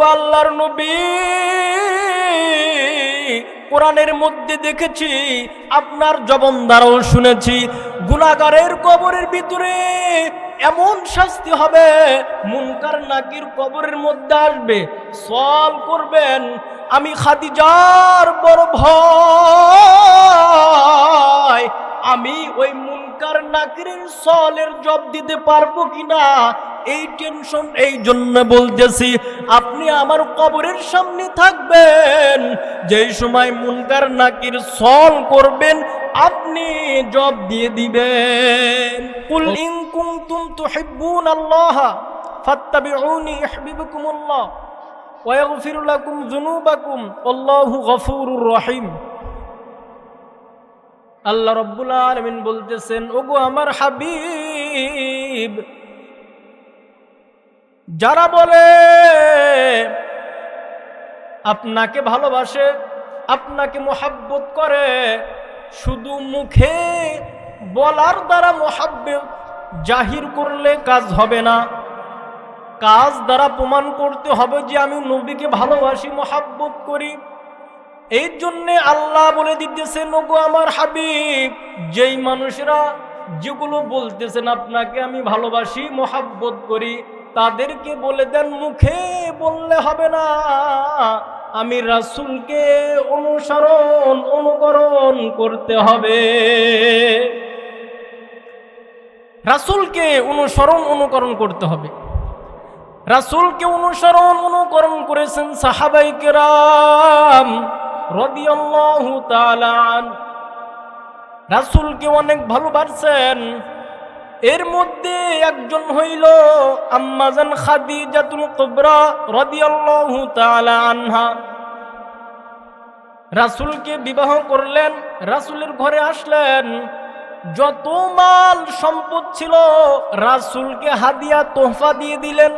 ওগো আল্লাহর নবী, কোরআনের মধ্যে দেখেছি, আপনার জবন দ্বারাও শুনেছি গুনাগারের কবরের ভিতরে এমন শাস্তি হবে, মুনকার নাকির কবরের মধ্যে আসবে সল করবেন, আমি খাদিজার বড় ভয় আমি ওই মুনকার নাকিরের সলের জব দিতে পারব কিনা? এই টেনশন, এই জন্য বলতেছি, আপনি আমার কবরের সামনে থাকবেন। যেই সময় মুনকার নাকির সল করবেন, আপনি জব দিয়ে দিবেন। কুল ইন কুনতুম তুহিব্বুন আল্লাহ, ফাত্তাবিউনি ইউহিব্বুকুমুল্লাহ, ওয়া ইয়াগফির লাকুম যুনুবাকুম আল্লাহু গফুরুর রহিম। আল্লাহ রব্বুল আলামিন বলতেছেন, ওগো আমার হাবিব, যারা বলে আপনাকে ভালোবাসে, আপনাকে মোহাব্বত করে, শুধু মুখে বলার দ্বারা মোহাব্বত জাহির করলে কাজ হবে না। কাজ দ্বারা প্রমাণ করতে হবে যে আমি নবীকে ভালোবাসি, মোহাব্বত করি। এই জন্যে আল্লাহ বলে দিতেছেন, ওগো আমার হাবিব, যেই মানুষরা যেগুলো বলতেছেন, আপনাকে আমি ভালোবাসি, মোহাব্বত করি, তাদেরকে বলে দেন, মুখে বললে হবে না। আমি রাসুলকে অনুসরণ, অনুকরণ করতে হবে। রাসুলকে অনুসরণ, অনুকরণ করতে হবে। রাসুলকে অনুসরণ, অনুকরণ করেছেন সাহাবাই কেরাম। রদিয়াল্লাহু তাআলা রাসুলকে অনেক ভালোবাসছেন এর মধ্যে একজন হইল আম্মাজান খাদিজাতুল কুবরা রাদিয়াল্লাহু তাআলা আনহা। রাসুলকে বিবাহ করলেন, রাসুলের ঘরে আসলেন। যত মাল সম্পদ ছিল, রাসুলকে হাদিয়া, তোহফা দিয়ে দিলেন।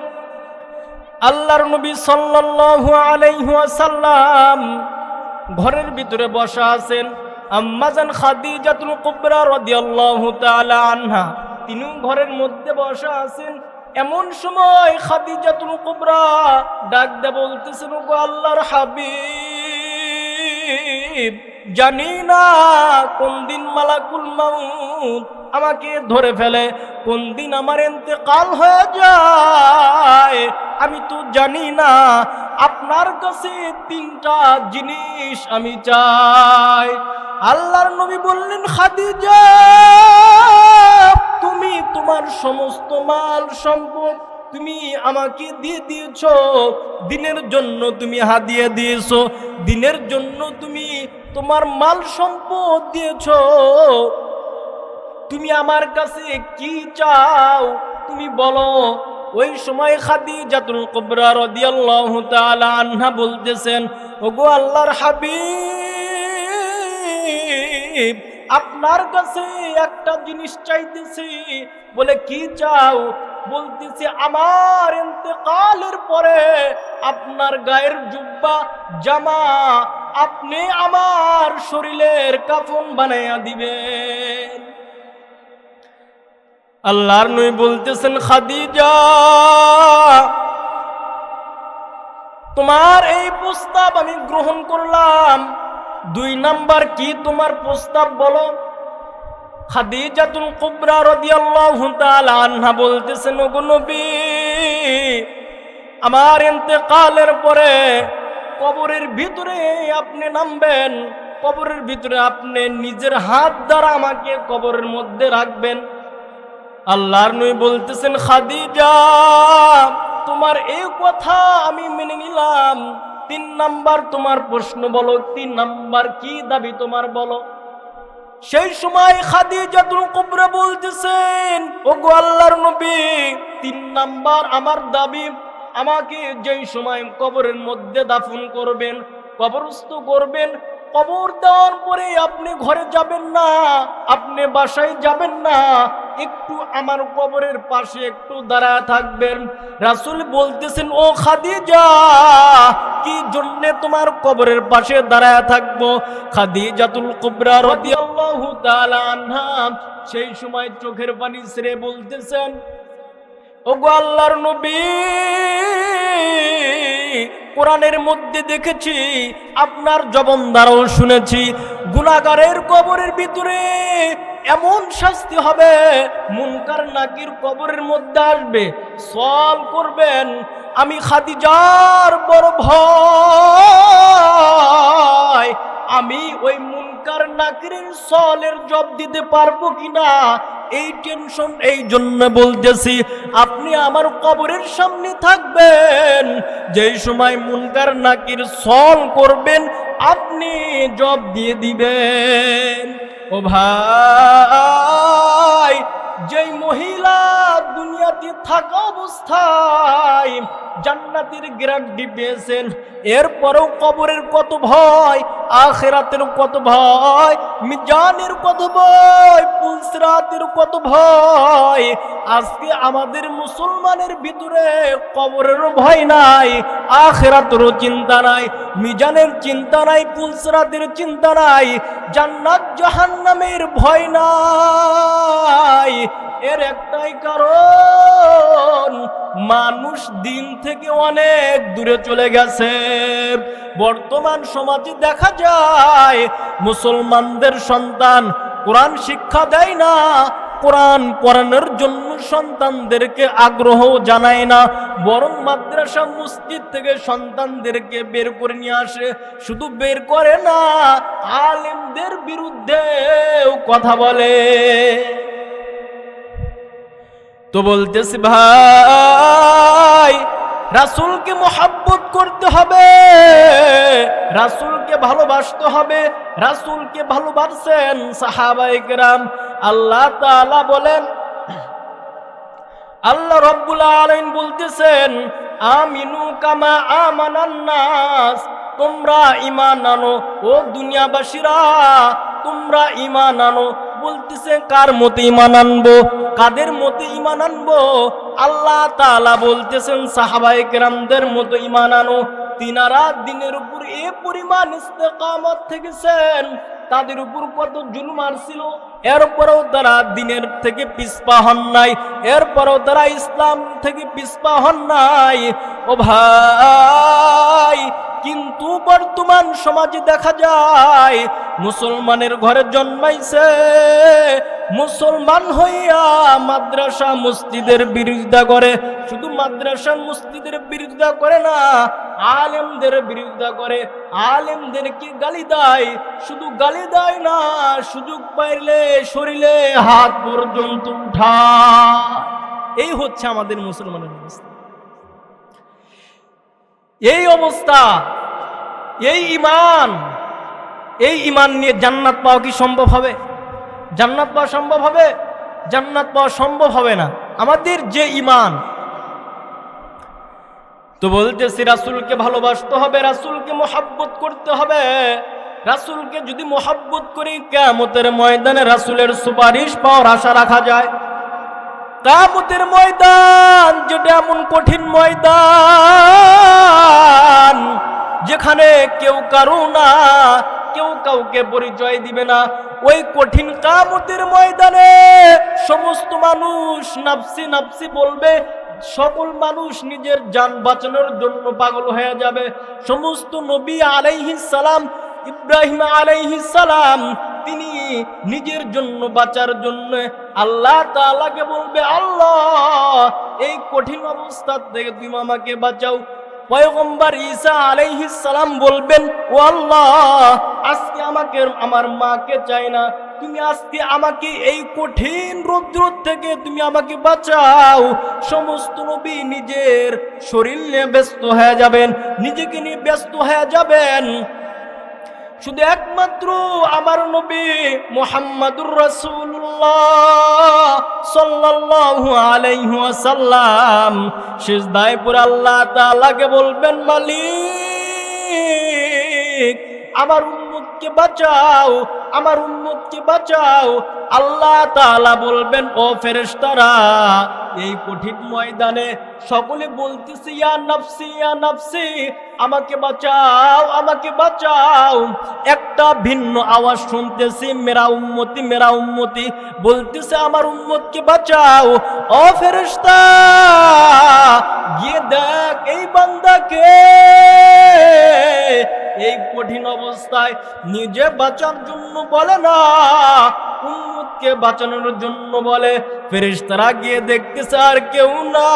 আল্লাহর নবী সাল্লাল্লাহু আলাইহি ওয়াসাল্লাম ঘরের ভিতরে বসা আছেন আম্মাজান খাদিজাতুল কুবরা রাদিয়াল্লাহু তাআলা আনহা। তিনিও ঘরের মধ্যে বসা আছেন। এমন সময় খাদিজাতুল কুবরা ডাক দে বলতেছেন, ওগো আল্লাহর হাবিব, জানি না কোন দিন মালাকুল মাউত আমাকে ধরে ফেলে, কোন দিন আমার এতেকাল হয়ে যায়। আমি তো জানি না, আপনার কাছে তিনটা জিনিস আমি চাই। আল্লাহর নবী বললেন, খাদিজা, তুমি তোমার সমস্ত মাল সম্পদ তুমি আমাকে দিয়ে দিয়েছ। দিনের জন্য তুমি হাদিয়ে দিয়েছ, দিনের জন্য তুমি তোমার মাল সম্পদ দিয়েছ। তুমি আমার কাছে কি চাও? তুমি বলো। ওই সময় খাদি জাতুল কবরা রদিয়াল্লাহু তাআলা আনহা বলতেছেন, ওগো আল্লাহর হাবিব, আপনার কাছে একটা জিনিস চাইতেছি। বলে, কি চাও? বলতেছি, আমার ইন্তেকালের পরে আপনার গায়ের জুব্বা, জামা, আপনি আমার শরীরের কাফন বানাইয়া দিবেন। আল্লাহর নই বলতেছেন, খাদিজা, তোমার এই প্রস্তাব আমি গ্রহণ করলাম। দুই নাম্বার কি তোমার প্রস্তাব বলো? খাদিজাতুল কুবরা রাদিয়াল্লাহু তাআলা আনহা বলতেছেন, ওগো নবী, আমার ইন্তেকালের পরে কবরের ভিতরে আপনি নামবেন। কবরের ভিতরে আপনি নিজের হাত দ্বারা আমাকে কবরের মধ্যে রাখবেন। আল্লাহর নই বলতেছেন, খাদিজা, তোমার এই কথা আমি মেনে নিলাম। তিন নাম্বার তোমার প্রশ্ন বলো, তিন নাম্বার কি দাবি তোমার বলো? সেই সময় খাদিজাতুল কুবরা বলতেছেন, ওগো আল্লাহর নবী, তিন নাম্বার আমার দাবি, আমাকে যেই সময় কবরের মধ্যে দাফন করবেন, কবরস্থ করবেন কবর দেওয়ার পরে আপনি ঘরে যাবেন না, আপনি বাসায় যাবেন না, একটু আমার কবরের পাশে একটু দাঁড়ায় থাকবেন। রাসুল বলতেছেন, ও খাদিজা, কি জন্যে তোমার কবরের পাশে দাঁড়ায় থাকব? খাদিজাতুল কুবরা রাদিয়াল্লাহু সেই সময় চোখের পানি ছেড়ে বলতেছেন, ওগো আল্লাহর নবী কোরআনের মধ্যে দেখেছি, আপনার জবন দ্বারাও শুনেছি গুণাগারের কবরের ভিতরে এমন শাস্তি হবে, মুনকার নাকির কবরের মধ্যে আসবে সল করবেন, আমি খাদিজার বড় ভয় আমি ওই মুনকার নাকিরের সলের জব দিতে পারব কিনা? এই টেনশন এই জন্য বলতেছি, আপনি আমার কবরের সামনে থাকবেন। যেই সময় মুনকার নাকির সল করবেন, আপনি জব দিয়ে দিবেন। ও ভাই যেই মহিলা দুনিয়াতে থাকা অবস্থায় জান্নাতের গ্যারান্টি পেয়েছেন, এরপরেও কবরের কত ভয়, আখেরাতের কত ভয়, মিজানের কত ভয়, পুলসরাতের কত ভয়, আজকে আমাদের মুসলমানের ভিতরে কবরেরও ভয় নাই, আখেরাতেরও চিন্তা নাই, মিজানের চিন্তা নাই, পুলসরাতের চিন্তা নাই, জান্নাত জাহান্নামের ভয় নাই। এর একটাই কারণ, মানুষ দিন থেকে অনেক দূরে চলে গেছে। বর্তমান সমাজে দেখা যায়, মুসলমানদের সন্তান কোরআন শিক্ষা দেয় না, কোরআন পড়ানোর জন্য সন্তানদেরকে আগ্রহ জানায় না, বরং মাদ্রাসা, মসজিদ থেকে সন্তানদেরকে বের করে নিয়ে আসে। শুধু বের করে না, আলেমদের বিরুদ্ধেও কথা বলে। তো বলতেছি, ভাই, রাসুলকে মোহাব্বত করতে হবে, রাসুলকে ভালোবাসতে হবে, রাসুলকে ভালোবাসছেন সাহাবাইকরাম আল্লাহ তাআলা বলেন, আল্লাহ রব্বুল আলাইন বলতেছেন, আমিনু কামা আমানান্নাস তোমরা ইমান আনো, ও দুনিয়াবাসীরা, তোমরা ঈমান আনো। বলতেছে, কার মতে ইমান আনব? কাদের মতে ইমান আনব? আল্লাহ তালা বলতেছেন সাহাবাই কেরামদের মতো ইমান আনো। তিনারা দিনের উপর এ পরিমাণ ইস্তেকামত থেকেছেন। তাদের উপর কত জুলুম আসছিল এরপরেও তারা দিনের থেকে পিসপা হন নাই। এরপরেও তারা ইসলাম থেকে পিসপা হন নাই। ও ভাই, কিন্তু বর্তমান সমাজে দেখা যায়, মুসলমানের ঘরে জন্মাইছে মুসলমান হইয়া মাদ্রাসা মসজিদের বিরোধিতা করে, শুধু মাদ্রাসা মসজিদের বিরোধিতা করে না, আলেমদের বিরোধিতা করে। আলেমদেরকে গালি দেয়? শুধু গালি দেয় না, সুযোগ পাইলে শরীরে হাত পর্যন্ত উঠা এই হচ্ছে আমাদের মুসলমানের অবস্থা। এই অবস্থা, এই ইমান এই ইমান নিয়ে জান্নাত পাওয়া কি সম্ভব হবে? জান্নাত পাওয়া সম্ভব হবে? জান্নাত পাওয়া সম্ভব হবে না। আমাদের যে ইমান তো বলতেছি, রাসুলকে ভালোবাসতে হবে, রাসুলকে মোহাব্বত করতে হবে। রাসুলকে যদি মোহাব্বত করি কেমতের ময়দানে রাসুলের সুপারিশ পাওয়ার আশা রাখা যায়। কামতের ময়দান যেটা এমন কঠিন ময়দান, যেখানে কেউ কারও না কেউ কাউকে পরিচয় দিবে না। ওই কঠিন কামতের ময়দানে সমস্ত মানুষ নাপসি নাপসি বলবে, সকল মানুষ নিজের যান বাঁচানোর জন্য পাগল হয়ে যাবে। সমস্ত নবী আলাইহিস সালাম, ইব্রাহিম আলাইহিস সালাম, তিনি নিজের জন্য বাঁচার জন্য আল্লাহ তাআলাকে বলবে, আল্লাহ, এই কঠিন অবস্থা থেকে তুমি আমাকে বাঁচাও। পয়গম্বর ঈসা আলাইহিস সালাম বলবেন, ও আল্লাহ, আজকে আমাকে, আমার মাকে চাই না। তুমি আজকে আমাকে এই কঠিন রৌদ্র থেকে তুমি আমাকে বাঁচাও। সমস্ত নবী নিজের শরীর নিয়ে ব্যস্ত হয়ে যাবেন, নিজেকে নিয়ে ব্যস্ত হয়ে যাবেন। শুধু একমাত্র আমার নবী মোহাম্মদুর রসুল্লাহ সাল্লাল্লাহু আলাইহি ওয়াসাল্লাম। সিজদায় পুরো আল্লাহ বলবেন মালিক আমার উম্মতকে বাঁচাও, আমার উম্মতকে বাঁচাও। আল্লাহ তাআলা বলবেন, ও ফেরেশতারা, এই কঠিন ময়দানে সকলে বলতেছে, ইয়া নাফসি, ইয়া আমাকে বাঁচাও আমাকে বাঁচাও। একটা ভিন্ন আওয়াজ শুনতেছি, মেরা উম্মতি মেরা উম্মতি। বলতেছে, আমার উম্মতকে বাঁচাও। ও ফেরেশতা, গিয়ে দেখ এই বান্দাকে। এই কঠিন অবস্থায় নিজে বাঁচার জন্য বলে না উম্মতকে বাঁচানোর জন্য বলে, ফেরেশতারা গিয়ে দেখতেছে আর কেউ না।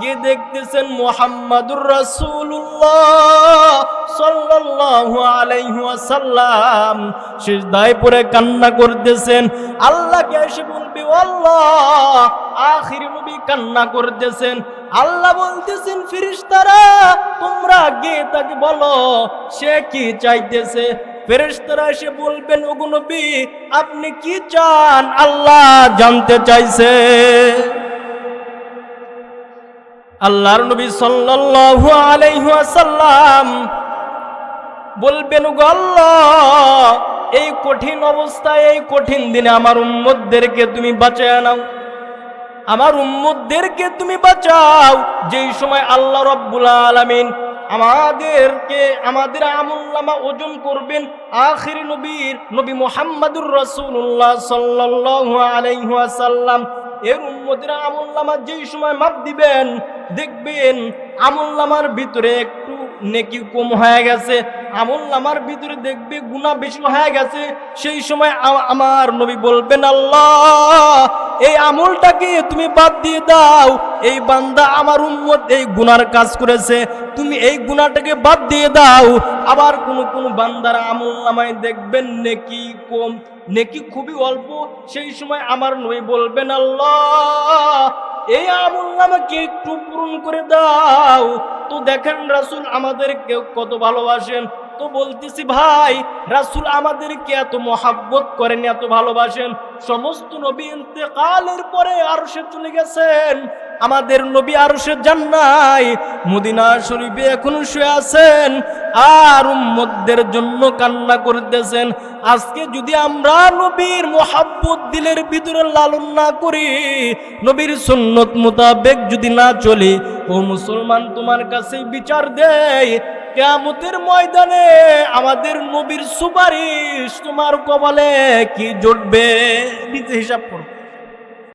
গিয়ে দেখতেছেন মোহাম্মদুর রাসূলুল্লাহ সাল্লাল্লাহু আলাইহি ওয়াসাল্লাম। সিজদায় পড়ে কান্না করতেছেন। আল্লাহকে এসে বলবি, আল্লাহ, আখির নবী কান্না করতেছেন। আল্লাহ বলতেছেন, ফেরেশতারা, তোমরা গিয়ে তাকে বলো, সে কি চাইতেছে? ফেরেশতারা এসে বলবেন, ওগো আপনি কি চান? আল্লাহ জানতে চাইছে। আল্লাহর নবী সাল্লাল্লাহু আলাইহি ওয়াসাল্লাম বলবেন গো এই কঠিন অবস্থায়, এই কঠিন দিনে আমার উম্মতদেরকে তুমি বাঁচায় নাও। আমার উম্মতদেরকে তুমি বাঁচাও। যেই সময় আল্লাহ রব্বুল আলামিন আমাদেরকে, আমাদের আমুল্লামা ওজন করবেন আখির নবীর, নবী মোহাম্মদুর রসুল্লাহ সাল্লাল্লাহু আলাইহাসাল্লাম এর উম্মতের আমুল্লামা যেই সময় মাপ দিবেন, দেখবেন আমুল্লামার ভিতরে একটু নেকি কম হয়ে গেছে। আমুল্লামার ভিতরে দেখবে গুনাহ বেশি হয়ে গেছে। সেই সময় আমার নবী বলবেন, আল্লাহ, এই আমলটাকে তুমি বাদ দিয়ে দাও। এই বান্দা আমার উম্মত এই গুনার কাজ করেছে। তুমি এই গুনাহটাকে বাদ দিয়ে দাও। আবার কোন কোন বান্দার আমল নামায় দেখবেন নেকি কম, নেকি খুবই অল্প। সেই সময় আমার নবী বলবেন, আল্লাহ, এই আমল নামাকে একটু পূরণ করে দাও। তো দেখেন রাসূল আমাদেরকে কত ভালোবাসেন। তো বলতেছি, ভাই, রাসুল আমাদেরকে এত মহাব্বত করেন, এত ভালোবাসেন। সমস্ত নবী ইন্তেকালের পরে আরও সে চলে গেছেন। আমাদের নবী আরও সে যান নাই মদিনা শরীফে এখনও শুয়ে আছেন আর উম্মতদের জন্য কান্না করতেছেন। আজকে যদি আমরা নবীর মোহাব্বত দিলের ভিতরে লালন না করি, নবীর সুন্নত মোতাবেক যদি না চলি, ও মুসলমান তোমার কাছে বিচার দেয়, কেয়ামতের ময়দানে আমাদের নবীর সুপারিশ তোমার কপালে কি জুটবে? নিজে হিসাব করো।